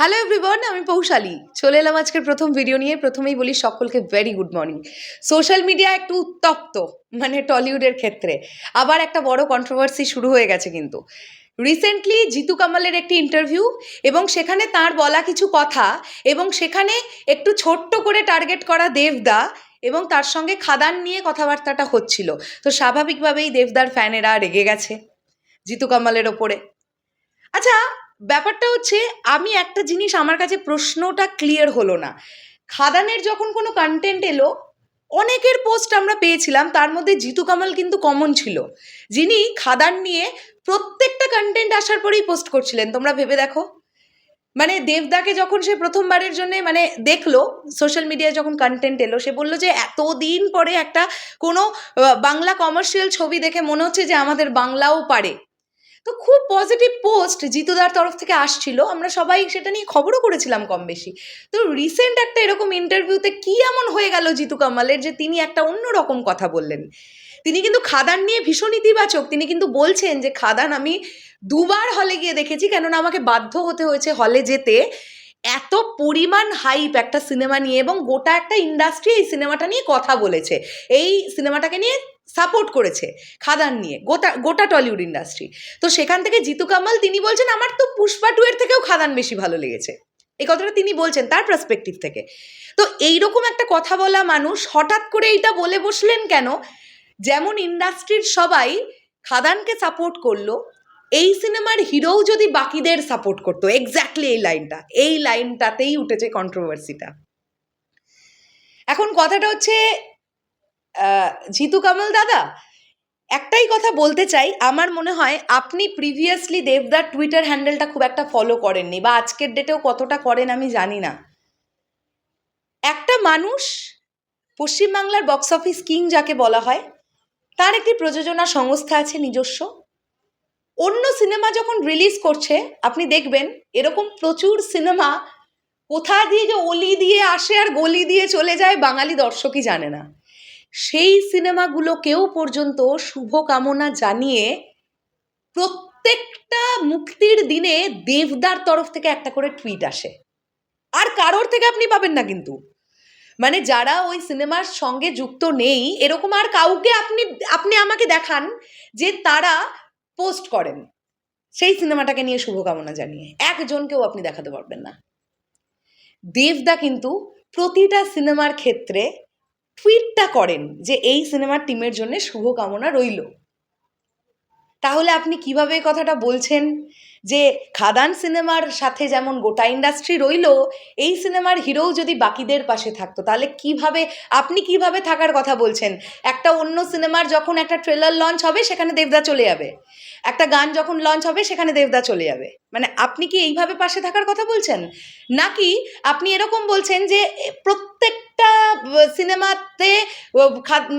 Hello everyone আমি পৌশালী। চলে এলাম আজকের প্রথম ভিডিও নিয়ে। প্রথমেই বলি সকলকে very good morning social media একটু উত্তপ্ত মানে টলিউডের ক্ষেত্রে। আবার একটা বড় কন্ট্রোভার্সি শুরু হয়ে গেছে কিন্তু। রিসেন্টলি জিতু কামালের একটি ইন্টারভিউ এবং সেখানে তার বলা কিছু কথা এবং সেখানে একটু ছোট্ট করে টার্গেট করা দেবদা এবং তার সঙ্গে খাদান নিয়ে কথাবার্তাটা হচ্ছিল। তো স্বাভাবিকভাবেই দেবদার ফ্যানেরা রেগে গেছে জিতু কামালের ওপরে। আচ্ছা ব্যাপারটা হচ্ছে, আমি একটা জিনিস আমার কাছে প্রশ্নটা ক্লিয়ার হলো না। খাদানের যখন কোনো কন্টেন্ট এলো, অনেকের পোস্ট আমরা পেয়েছিলাম, তার মধ্যে জিতু কামাল কিন্তু কমন ছিল। যিনি খাদান নিয়ে প্রত্যেকটা কন্টেন্ট আসার পরেই পোস্ট করছিলেন, তোমরা ভেবে দেখো। মানে দেবদাকে যখন সে প্রথমবারের জন্য মানে দেখল সোশ্যাল মিডিয়ায় যখন কন্টেন্ট এলো, সে বলল যে, এতদিন পরে একটা কোনো বাংলা কমার্শিয়াল ছবি দেখে মনে হচ্ছে যে, আমাদের বাংলাও পারে। তো খুব পজিটিভ পোস্ট জিতুদার তরফ থেকে আসছিল। আমরা সবাই সেটা নিয়ে খবরও করেছিলাম কম বেশি। তো রিসেন্ট একটা এরকম ইন্টারভিউতে কি এমন হয়ে গেল জিতু কামালের যে তিনি একটা অন্য রকম কথা বললেন। তিনি কিন্তু খাদান নিয়ে ভীষণ ইতিবাচক। তিনি কিন্তু বলছেন যে, খাদান, আমি দুবার হলে গিয়ে দেখেছি, কেননা আমাকে বাধ্য হতে হয়েছে হলে যেতে। এত পরিমাণ হাইপ একটা সিনেমা নিয়ে এবং গোটা একটা ইন্ডাস্ট্রি এই সিনেমাটা নিয়ে কথা বলেছে। এই সিনেমাটাকে নিয়ে সাপোর্ট করেছে খাদান নিয়ে, গোটা গোটা টলিউড ইন্ডাস্ট্রি তো সেখান থেকে জিতু কামাল, তিনি বলছেন, আমার তো পুষ্পা টু এর থেকেও খাদান বেশি ভালো লেগেছে। এই কথাটা তিনি বলছেন তার পার্সপেক্টিভ থেকে। তো এইরকম একটা কথা বলা মানুষ, হঠাৎ করে এইটা বলে বসলেন কেন? যেমন ইন্ডাস্ট্রির সবাই খাদানকে সাপোর্ট করল, এই সিনেমার হিরোও যদি বাকিদের সাপোর্ট করতো এক্স্যাক্টলি এই লাইনটা, এই লাইনটাতেই উঠেছে কন্ট্রোভার্সিটা এখন কথাটা হচ্ছে জিতু কামাল দাদা, একটাই কথা বলতে চাই, আমার মনে হয় আপনি প্রিভিয়াসলি দেবদার টুইটার হ্যান্ডেলটা খুব একটা ফলো করেননি বা আজকের ডেটেও কতটা করেন আমি জানি না। একটা মানুষ পশ্চিমবাংলার বক্স অফিস কিং যাকে বলা হয়, তার একটি প্রযোজনা সংস্থা আছে নিজস্ব। অন্য সিনেমা যখন রিলিজ করছে, আপনি দেখবেন এরকম প্রচুর সিনেমা কোথা দিয়ে যে অলি দিয়ে আসে আর গলি দিয়ে চলে যায়, বাঙালি দর্শকই জানে না। সেই সিনেমাগুলোকেও পর্যন্ত শুভকামনা জানিয়ে প্রত্যেকটা মুক্তির দিনে দেবদার তরফ থেকে একটা করে টুইট আসে। আর কারোর থেকে আপনি পাবেন না কিন্তু। মানে যারা ওই সিনেমার সঙ্গে যুক্ত নেই, এরকম আর কাউকে আপনি আপনি আমাকে দেখান যে তারা পোস্ট করেন। সেই সিনেমাটাকে নিয়ে শুভকামনা জানিয়ে। একজনকেও আপনি দেখাতে পারবেন না। দেবদা কিন্তু প্রতিটা সিনেমার ক্ষেত্রে টুইটটা করেন যে এই সিনেমার টিমের জন্য শুভকামনা রইল। তাহলে আপনি কীভাবে এই কথাটা বলছেন? যে খাদান সিনেমার সাথে যেমন গোটা ইন্ডাস্ট্রি রইল, এই সিনেমার হিরোও যদি বাকিদের পাশে থাকতো, তাহলে কীভাবে, আপনি কীভাবে থাকার কথা বলছেন? একটা অন্য সিনেমার যখন একটা ট্রেলার লঞ্চ হবে, সেখানে দেবদা চলে যাবে। একটা গান যখন লঞ্চ হবে, সেখানে দেবদা চলে যাবে। মানে আপনি কি এইভাবে পাশে থাকার কথা বলছেন? নাকি আপনি এরকম বলছেন যে প্রত্যেকটা সিনেমাতে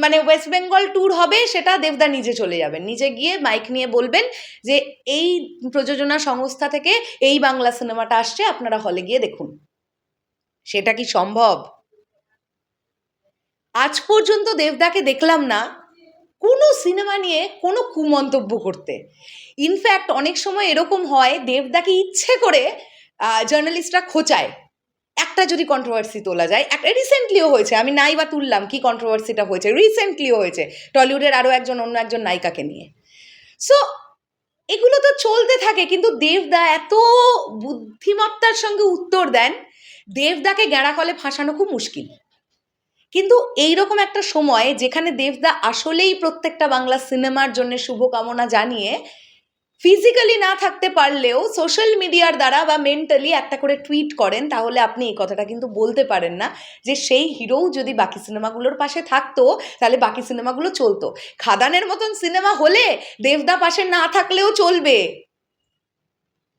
মানে ওয়েস্ট বেঙ্গল ট্যুর হবে, সেটা দেবদা নিজে চলে যাবেন। নিজে গিয়ে মাইক নিয়ে বলবেন যে, এই প্রযোজনা সংস্থা থেকে এই বাংলা সিনেমাটা আসছে, আপনারা হলে গিয়ে দেখুন। সেটা কি সম্ভব? আজ পর্যন্ত দেবদাকে দেখলাম না, কোনো সিনেমা নিয়ে কোনো কুমন্তব্য করতে। ইনফ্যাক্ট অনেক সময় এরকম হয়, দেবদাকে ইচ্ছে করে জার্নালিস্টরা খোঁচায়। একটা যদি কন্ট্রোভার্সি তোলা যায় একটা রিসেন্টলিও হয়েছে, আমি নাই বা তুললাম কি কন্ট্রোভার্সিটা হয়েছে রিসেন্টলিও হয়েছে, টলিউডের আরও একজন, অন্য একজন নায়িকাকে নিয়ে। সো এগুলো তো চলতে থাকে, কিন্তু দেবদা এত বুদ্ধিমত্তার সঙ্গে উত্তর দেন, দেবদাকে গেঁড়া কলে ফাঁসানো খুব মুশকিল। কিন্তু এইরকম একটা সময় যেখানে দেবদা আসলেই প্রত্যেকটা বাংলা সিনেমার জন্য শুভকামনা জানিয়ে ফিজিক্যালি না থাকতে পারলেও সোশ্যাল মিডিয়ার দ্বারা বা মেন্টালি একটা করে টুইট করেন, তাহলে আপনি এই কথাটা কিন্তু বলতে পারেন না যে সেই হিরোও যদি বাকি সিনেমাগুলোর পাশে থাকতো, তাহলে বাকি সিনেমাগুলো চলতো। খাদানের মতন সিনেমা হলে দেবদা পাশে না থাকলেও চলবে।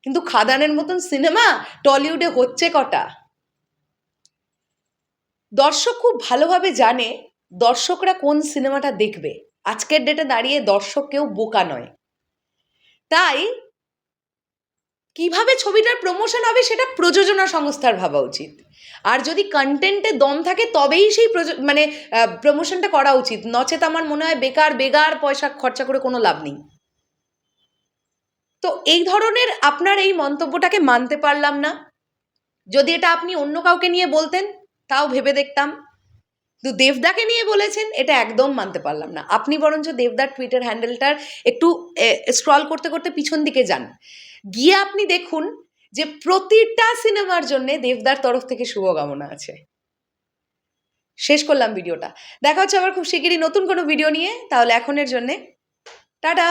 কিন্তু খাদানের মতন সিনেমা টলিউডে হচ্ছে কটা? দর্শক খুব ভালোভাবে জানে দর্শকরা কোন সিনেমাটা দেখবে। আজকের ডেটে দাঁড়িয়ে দর্শক কেউ বোকা নয়। তাই কীভাবে ছবিটার প্রমোশন হবে সেটা প্রযোজনা সংস্থার ভাবা উচিত। আর যদি কন্টেন্টে দম থাকে তবেই সেই মানে প্রমোশনটা করা উচিত। নচেত আমার মনে হয় বেকার, বেগার পয়সা খরচা করে কোনো লাভ নেই। তো এই ধরনের আপনার এই মন্তব্যটাকে মানতে পারলাম না। যদি এটা আপনি অন্য কাউকে নিয়ে বলতেন, তাও ভেবে দেখতাম। কিন্তু দেবদাকে নিয়ে বলেছেন, এটা একদম মানতে পারলাম না। আপনি বরঞ্চ দেবদার টুইটার হ্যান্ডেলটার একটু স্ক্রল করতে করতে পিছন দিকে যান। গিয়ে আপনি দেখুন যে প্রতিটা সিনেমার জন্য দেবদার তরফ থেকে শুভকামনা আছে। শেষ করলাম ভিডিওটা। দেখা হচ্ছে আবার খুব শিগগিরই নতুন কোনো ভিডিও নিয়ে। তাহলে এখনের জন্যে টাটা!